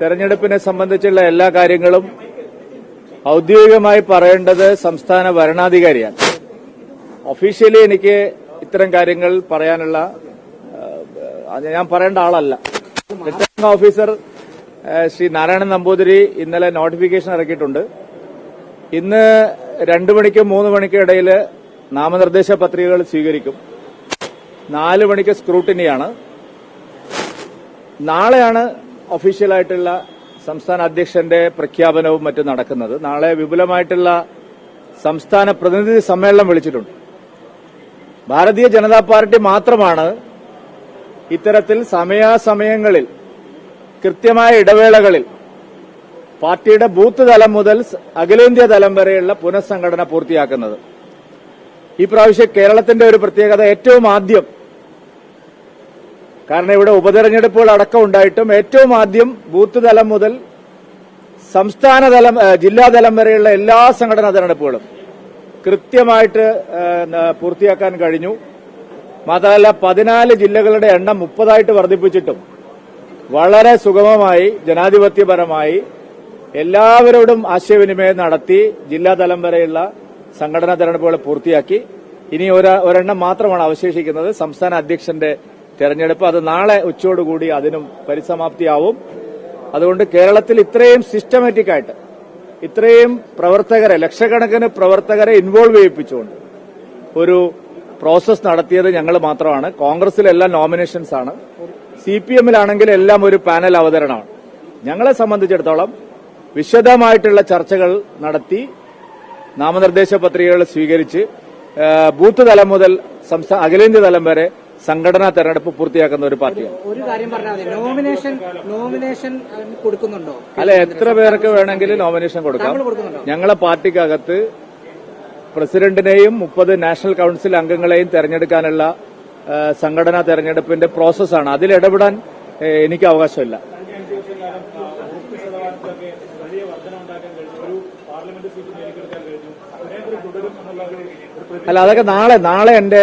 തെരഞ്ഞെടുപ്പിനെ സംബന്ധിച്ചുള്ള എല്ലാ കാര്യങ്ങളും ഔദ്യോഗികമായി പറയേണ്ടത് സംസ്ഥാന ഭരണാധികാരിയാണ്. ഒഫീഷ്യലി എനിക്ക് ഇത്തരം കാര്യങ്ങൾ പറയാനുള്ള ഞാൻ പറയേണ്ട ആളല്ല. റിട്ടേണിംഗ് ഓഫീസർ ശ്രീ നാരായണൻ നമ്പൂതിരി ഇന്നലെ നോട്ടിഫിക്കേഷൻ ഇറക്കിയിട്ടുണ്ട്. ഇന്ന് രണ്ടു മണിക്കും മൂന്ന് മണിക്കും ഇടയിൽ നാമനിർദ്ദേശ പത്രികകൾ സ്വീകരിക്കും. നാല് മണിക്ക് സ്ക്രൂട്ടിനിയാണ് നാളെയാണ് ഒഫീഷ്യലായിട്ടുള്ള സംസ്ഥാന അധ്യക്ഷന്റെ പ്രഖ്യാപനവും മറ്റും നടക്കുന്നത്. നാളെ വിപുലമായിട്ടുള്ള സംസ്ഥാന പ്രതിനിധി സമ്മേളനം വിളിച്ചിട്ടുണ്ട്. ഭാരതീയ ജനതാ പാർട്ടി മാത്രമാണ് ഇത്തരത്തിൽ സമയാസമയങ്ങളിൽ കൃത്യമായ ഇടവേളകളിൽ പാർട്ടിയുടെ ബൂത്ത് തലം മുതൽ അഖിലേന്ത്യാ തലം വരെയുള്ള പുനഃസംഘടന പൂർത്തിയാക്കുന്നത്. ഈ പ്രാവശ്യം കേരളത്തിന്റെ ഒരു പ്രത്യേകത ഏറ്റവും ആദ്യം കാരണം ഇവിടെ ഉപതെരഞ്ഞെടുപ്പുകൾ അടക്കം ഉണ്ടായിട്ടും ഏറ്റവും ആദ്യം ബൂത്ത് തലം മുതൽ സംസ്ഥാന തലം ജില്ലാ ജില്ലാതലം വരെയുള്ള എല്ലാ സംഘടനാ തെരഞ്ഞെടുപ്പുകളും കൃത്യമായിട്ട് പൂർത്തിയാക്കാൻ കഴിഞ്ഞു. മാത്രമല്ല പതിനാല് ജില്ലകളുടെ എണ്ണം മുപ്പതായിട്ട് വർദ്ധിപ്പിച്ചിട്ടും വളരെ സുഗമമായി ജനാധിപത്യപരമായി എല്ലാവരോടും ആശയവിനിമയം നടത്തി ജില്ലാതലം വരെയുള്ള സംഘടനാ തെരഞ്ഞെടുപ്പുകൾ പൂർത്തിയാക്കി. ഇനി ഒര- ഒരെണ്ണം മാത്രമാണ് അവശേഷിക്കുന്നത്. സംസ്ഥാന അധ്യക്ഷന്റെ തെരഞ്ഞെടുപ്പ് അത് നാളെ ഉച്ചയോടുകൂടി അതിനും പരിസമാപ്തിയാവും. അതുകൊണ്ട് കേരളത്തിൽ ഇത്രയും സിസ്റ്റമാറ്റിക് ആയിട്ട് ഇത്രയും പ്രവർത്തകരെ ലക്ഷക്കണക്കിന് പ്രവർത്തകരെ ഇൻവോൾവ് ചെയ്യിപ്പിച്ചുകൊണ്ട് ഒരു പ്രോസസ് നടത്തിയത് ഞങ്ങൾ മാത്രമാണ്. കോൺഗ്രസിലെല്ലാം നോമിനേഷൻസ് ആണ്. സി പി എമ്മിലാണെങ്കിൽ എല്ലാം ഒരു പാനൽ അവതരണമാണ്. ഞങ്ങളെ സംബന്ധിച്ചിടത്തോളം വിശദമായിട്ടുള്ള ചർച്ചകൾ നടത്തി നാമനിർദ്ദേശ പത്രികകൾ സ്വീകരിച്ച് ബൂത്ത് തലം മുതൽ സംസ്ഥാന അഖിലേന്ത്യാ തലം വരെ സംഘടനാ തെരഞ്ഞെടുപ്പ് പൂർത്തിയാക്കുന്ന ഒരു പാർട്ടിയാണ്. ഒരു കാര്യം പറഞ്ഞാൽ നോമിനേഷൻ നോമിനേഷൻ കൊടുക്കുന്നുണ്ടോ? അല്ല എത്ര പേർക്ക് വേണമെങ്കിലും നോമിനേഷൻ കൊടുക്കാം. ഞങ്ങളെ പാർട്ടിക്കകത്ത് പ്രസിഡന്റിനെയും മുപ്പത് നാഷണൽ കൌൺസിൽ അംഗങ്ങളെയും തെരഞ്ഞെടുക്കാനുള്ള സംഘടനാ തെരഞ്ഞെടുപ്പിന്റെ പ്രോസസ്സാണ് അതിൽ ഇടപെടാൻ എനിക്ക് അവകാശമില്ല. അല്ല അതൊക്കെ നാളെ നാളെ എന്റെ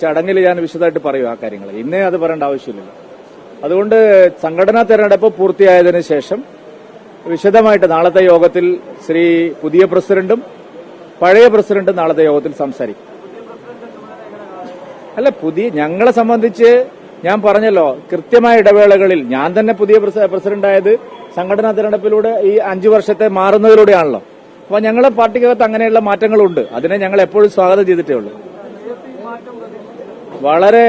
ചടങ്ങിൽ ഞാൻ വിശദമായിട്ട് പറയും ആ കാര്യങ്ങൾ ഇന്നേ അത് പറയേണ്ട ആവശ്യമില്ല അതുകൊണ്ട് സംഘടനാ തെരഞ്ഞെടുപ്പ് പൂർത്തിയായതിനു ശേഷം വിശദമായിട്ട് നാളത്തെ യോഗത്തിൽ ശ്രീ പുതിയ പ്രസിഡന്റും പഴയ പ്രസിഡന്റും നാളത്തെ യോഗത്തിൽ സംസാരിക്കും. അല്ല പുതിയ ഞങ്ങളെ സംബന്ധിച്ച് ഞാൻ പറഞ്ഞല്ലോ കൃത്യമായ ഇടവേളകളിൽ ഞാൻ തന്നെ പുതിയ പ്രസിഡന്റ് പ്രസിഡന്റായത് സംഘടനാ തെരഞ്ഞെടുപ്പിലൂടെ ഈ അഞ്ചു വർഷത്തെ മാറുന്നതിലൂടെയാണല്ലോ. അപ്പൊ ഞങ്ങളെ പാർട്ടിക്കകത്ത് അങ്ങനെയുള്ള മാറ്റങ്ങളുണ്ട്. അതിനെ ഞങ്ങൾ എപ്പോഴും സ്വാഗതം ചെയ്തിട്ടേ ഉള്ളൂ. വളരെ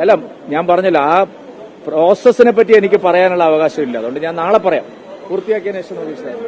അല്ല ഞാൻ പറഞ്ഞല്ലോ ആ പ്രോസസ്സിനെ പറ്റി എനിക്ക് പറയാനുള്ള അവകാശമില്ല. അതുകൊണ്ട് ഞാൻ നാളെ പറയാം. പൂർത്തിയാക്കിയതിനു ശേഷം.